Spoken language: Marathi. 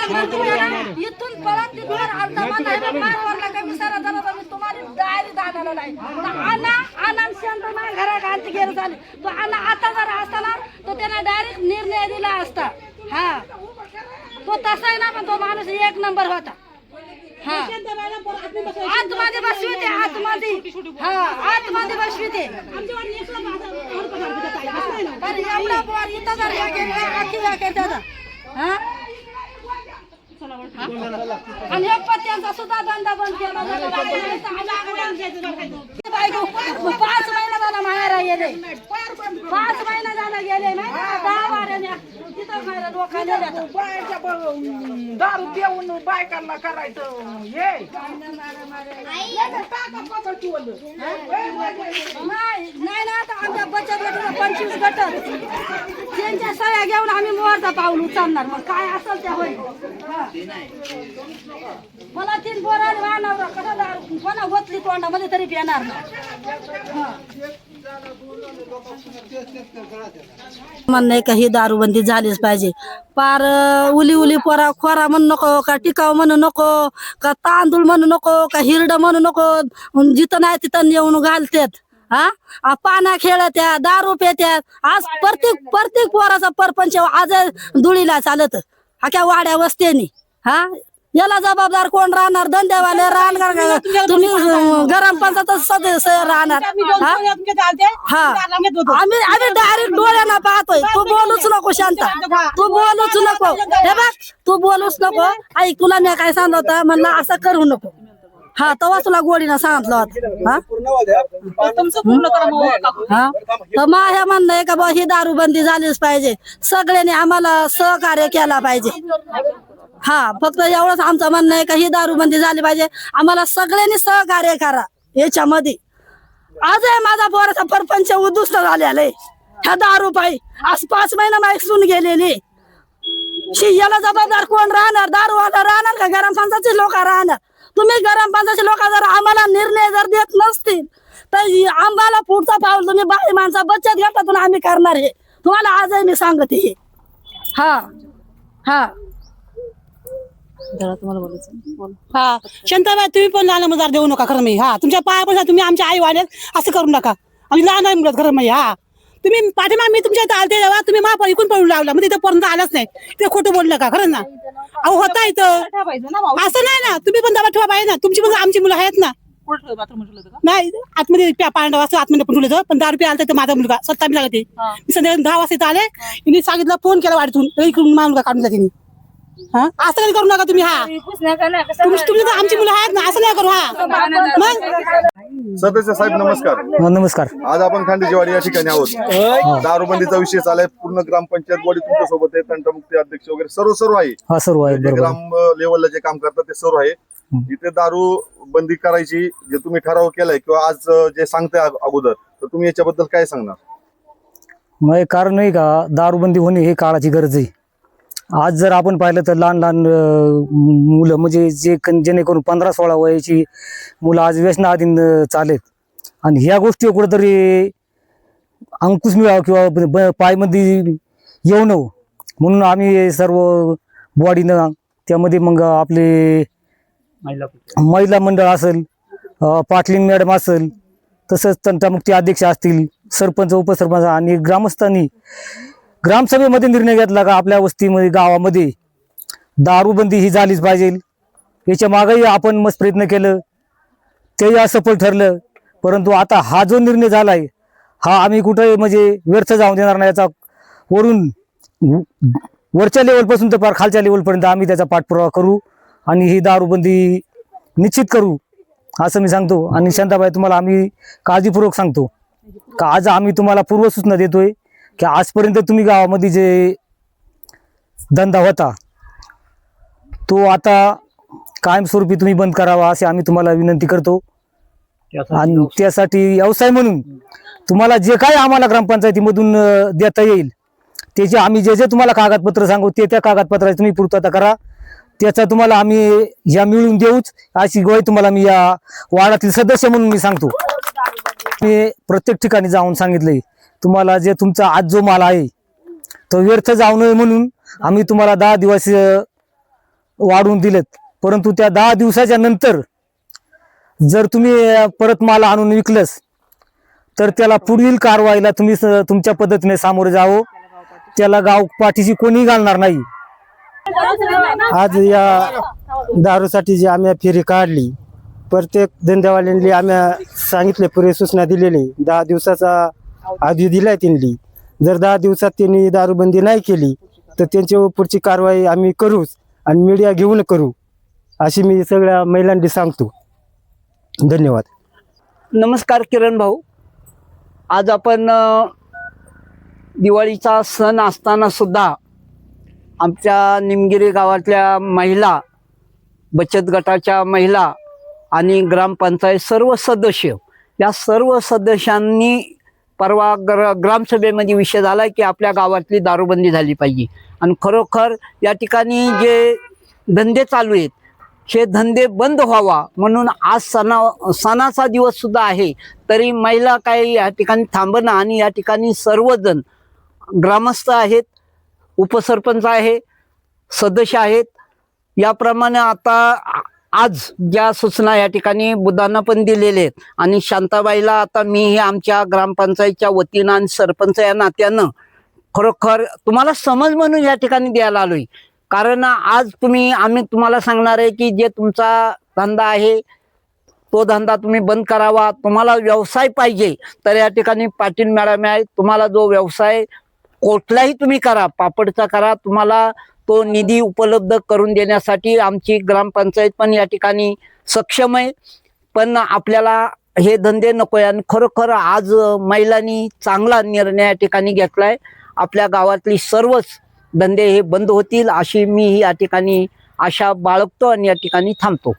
इथून परत तिथून अर्धा मार वरला का विचारा झाला तर मी तुम्हाला डायरी दाखवलं नाही तर आणा आणा आणि शांत घरा घालती गेलं झाली तो आणा आता जर असताना तो त्याने डायरेक्ट निर्णय दिला असता हा तो तसा आहे ना पण तो माणूस एक नंबर होता हा आतमध्ये बसवी ते आतमध्ये. हा आतमध्ये बसवी ते बरं एवढा पोर इथं जर हे केलं अख्खी हे केलं त्याचा हा आणि हे पत्त्यांचा सुद्धा धंदा बंद केला पाच महिना झाला माहेरा गेले पाच महिना झाला गेले दहा वारे तिथं माहेरा डोका नेल्या बायच्या ब- दारू पिऊन बायकांना करायचं हे. टाका पदर ठेवलं. नाही नाही ना आता आमच्या बचत गटाला पंचवीस गट त्यांच्या सह्या घेऊन आम्ही मोहरचा पाऊल उचलणार. मग काय असेल ते होईल. मला तीन पोराने वाहनावर कसं दारू कोणा ओतली तोंडामध्ये तरी पिणार म्हणणं आहे का ही दारूबंदी झालीच पाहिजे. पार उली उली पोरा खोरा म्हणू नको का टिकाव म्हणू नको का तांदूळ म्हणू नको का हिरड म्हणू नको जिथं नाही तिथं येऊन घालतात. हा? पाना खेळत्या दारू पेत्यात आज प्रत्येक प्रत्येक पोराचा परपंच आज धुळीला चालत. अख्या वाड्या वस्त्यानी. हा? याला जबाबदार कोण राहणार? धंद्यावाले राहणार का? तुम्ही गरम पंचायत सदस्य राहणार. हा? आम्ही आम्ही डायरेक्ट डोळ्यानं पाहतोय. तू बोलूच नको शांता. तू बोलूच नको. हे बघ तू बोलूच नको. ऐक तुला मी काय सांगत? होता म्हणलं असं करू नको. हा तेव्हा तुला गोडीनं सांगितलं होतं. तर माझ्या म्हणणं आहे का बा ही दारूबंदी झालीच पाहिजे. सगळ्यांनी आम्हाला सहकार्य केला पाहिजे. हा फक्त एवढंच आमचं म्हणणं आहे का ही दारूबंदी झाली पाहिजे. आम्हाला सगळ्यांनी सहकार्य करा याच्यामध्ये. आज आहे माझा पोराचा परपंच उद्ध्वस्त झालेला आहे. ह्या दारू पायी आज पाच महिना माहिती गेलेली शी याला जबाबदार कोण राहणार? दारू वाला राहणार का गरम पंचाचे लोक राहणार? तुम्ही गरम पंचाचे लोक जर आम्हाला निर्णय जर देत नसतील तर आंबाला आम्हाला पुढचा पाऊल तुम्ही बाई माणसा बचत गटातून आम्ही करणार हे तुम्हाला आजही मी सांगते हे. हा हा. हा. शांताबाई तुम्ही पण लहान मजार देऊ नका खरं मी. हा. तुमच्या पाया पण तुम्ही आमच्या आई वाले असं करू नका. आम्ही लहान आहे मुलं खरं मी हा. तुम्ही पाठीमा मी तुमच्या इथं आलते तेव्हा तुम्ही महापौर इकून पळून लावला म्हणजे इथं पर्यंत आलाच नाही. ते खोटं बोललं का? खरं ना? अहो होता इथं. असं नाही ना. तुम्ही पण दबा ठेवा पाहिजे ना. तुमची पण आमची मुलं आहेत ना. नाही. आतमध्ये प्या- पांडव वाजता आतमध्ये पण ठेवलं होतं, पण दहा रुपये आलता तर माझा मुलगा. स्वतः मी लागते. मी संध्याकाळी दहा वाजता इथं आले. हिने सांगितलं फोन केला वाढतून. इकडून माझा मुलगा काढून तिने हा? असं काही करू नका तुम्ही हा. तुम- तुम्ही तर आमची मुलं आहेत ना असं नाही करू हा. मग? सदस्य साहेब नमस्कार. नमस्कार. आज आपण खांडेजीवाडी या ठिकाणी आहोत. दारूबंदीचा विषय चालाय पूर्ण ग्रामपंचायत बॉडी तुमच्यासोबत आहे. तंटमुक्ती अध्यक्ष वगैरे सर्व सर्व आहे. हा सर्व आहे जे बरोबर. ग्राम लेवलला जे काम करतात ते सर्व आहे. इथे दारू बंदी करायची जे तुम्ही ठराव केलाय किंवा आज जे सांगताय अग- अगोदर तर तुम्ही याच्याबद्दल काय सांगणार? मग हे कारण नाही का? दारूबंदी होणे हे काळाची गरज आहे. आज जर आपण पाहिलं तर लहान लहान मुलं म्हणजे जे जेणेकरून पंधरा सोळा वयाची मुलं आज व्यसनाधीन चालेत आणि ह्या गोष्टी कुठेतरी अंकुश मिळावं किंवा पायमध्ये येऊ नये म्हणून आम्ही सर्व बॉडीनं त्यामध्ये मग आपले महिला मंडळ असेल पाटलिंग मॅडम असेल तसंच तंटामुक्ती अध्यक्ष असतील सरपंच उपसरपंच आणि ग्रामस्थांनी ग्रामसभेमध्ये निर्णय घेतला का आपल्या वस्तीमध्ये गावामध्ये दारूबंदी ही झालीच पाहिजे. याच्या मागेही आपण मस्त प्रयत्न केलं. तेही असफल ठरलं. परंतु आता हा जो निर्णय झाला आहे हा आम्ही कुठे म्हणजे व्यर्थ जाऊन देणार नाही. याचा वरून व- वरच्या लेवलपासून तर फार खालच्या लेवलपर्यंत आम्ही त्याचा पाठपुरावा करू आणि ही दारूबंदी निश्चित करू असं मी सांगतो. आणि शांताबाई तुम्हाला आम्ही काळजीपूर्वक सांगतो. का आज आम्ही तुम्हाला पूर्वसूचना देतोय की आजपर्यंत तुम्ही गावामध्ये जे धंदा होता तो आता कायमस्वरूपी तुम्ही बंद करावा असे आम्ही तुम्हाला विनंती करतो. आणि त्यासाठी व्यवसाय म्हणून तुम्हाला जे काय आम्हाला ग्रामपंचायतीमधून देता येईल त्याचे आम्ही जे जे तुम्हाला कागदपत्र सांगू ते त्या कागदपत्राची तुम्ही पूर्तता करा. त्याचा तुम्हाला आम्ही या मिळून देऊच अशी ग्वाही तुम्हाला मी या वार्डातील सदस्य म्हणून मी सांगतो. मी प्रत्येक ठिकाणी जाऊन सांगितलंय. तुम्हाला जे तुमचा आज जो माल आहे तो व्यर्थ जाऊ नये म्हणून आम्ही तुम्हाला दहा दिवस वाढवून दिलेत. परंतु त्या दहा दिवसाच्या नंतर जर तुम्ही परत माल आणून विकलंच तर त्याला पुढील कारवाईला तुम्ही स- तुमच्या पद्धतीने सामोरे जावं. त्याला गाव पाठीशी कोणी घालणार नाही. आज या दारूसाठी जी आम्ही फेरी काढली प्रत्येक धंद्यावाल्यांनी आम्ही सांगितले पुरे सूचना दिलेली. दहा दिवसाचा आधी दिलाय त्यांनी. जर दहा दिवसात त्यांनी दारूबंदी नाही केली तर त्यांच्यावर पुढची कारवाई आम्ही करूच आणि मीडिया घेऊन करू अशी मी सगळ्या महिलांनी सांगतो. धन्यवाद. नमस्कार किरण भाऊ. आज आपण दिवाळीचा सण असताना सुद्धा आमच्या निमगिरी गावातल्या महिला बचत गटाच्या महिला आणि ग्रामपंचायत सर्व सदस्य या सर्व सदस्यांनी परवा ग्र ग्रामसभेमध्ये विषय झाला की आपल्या गावातली दारूबंदी झाली पाहिजे. आणि खरोखर या ठिकाणी जे धंदे चालू आहेत हे धंदे बंद व्हावा म्हणून आज सणा सणाचा दिवस सुद्धा आहे तरी महिला काही या ठिकाणी थांबणं आणि या ठिकाणी सर्वजण ग्रामस्थ आहेत उपसरपंच आहे सदस्य आहेत. याप्रमाणे आता आज ज्या सूचना या ठिकाणी बुद्धांना पण दिलेल्या आहेत. आणि शांताबाईला आता मी हे आमच्या ग्रामपंचायतच्या वतीनं आणि सरपंच या नात्यानं खरोखर तुम्हाला समज म्हणून या ठिकाणी द्यायला आलोय. कारण आज तुम्ही आम्ही तुम्हाला सांगणार आहे की जे तुमचा धंदा आहे तो धंदा तुम्ही बंद करावा. तुम्हाला व्यवसाय पाहिजे तर या ठिकाणी पाटील मॅडम आहे तुम्हाला जो व्यवसाय कुठलाही तुम्ही करा पापडचा करा तुम्हाला तो निधी उपलब्ध करून देण्यासाठी आमची ग्रामपंचायत पण या ठिकाणी सक्षम आहे. पण आपल्याला हे धंदे नको आहे आणि खरोखर आज महिलांनी चांगला निर्णय या ठिकाणी घेतलाय. आपल्या गावातली सर्वच धंदे हे बंद होतील अशी मी या ठिकाणी आशा बाळगतो आणि या ठिकाणी थांबतो.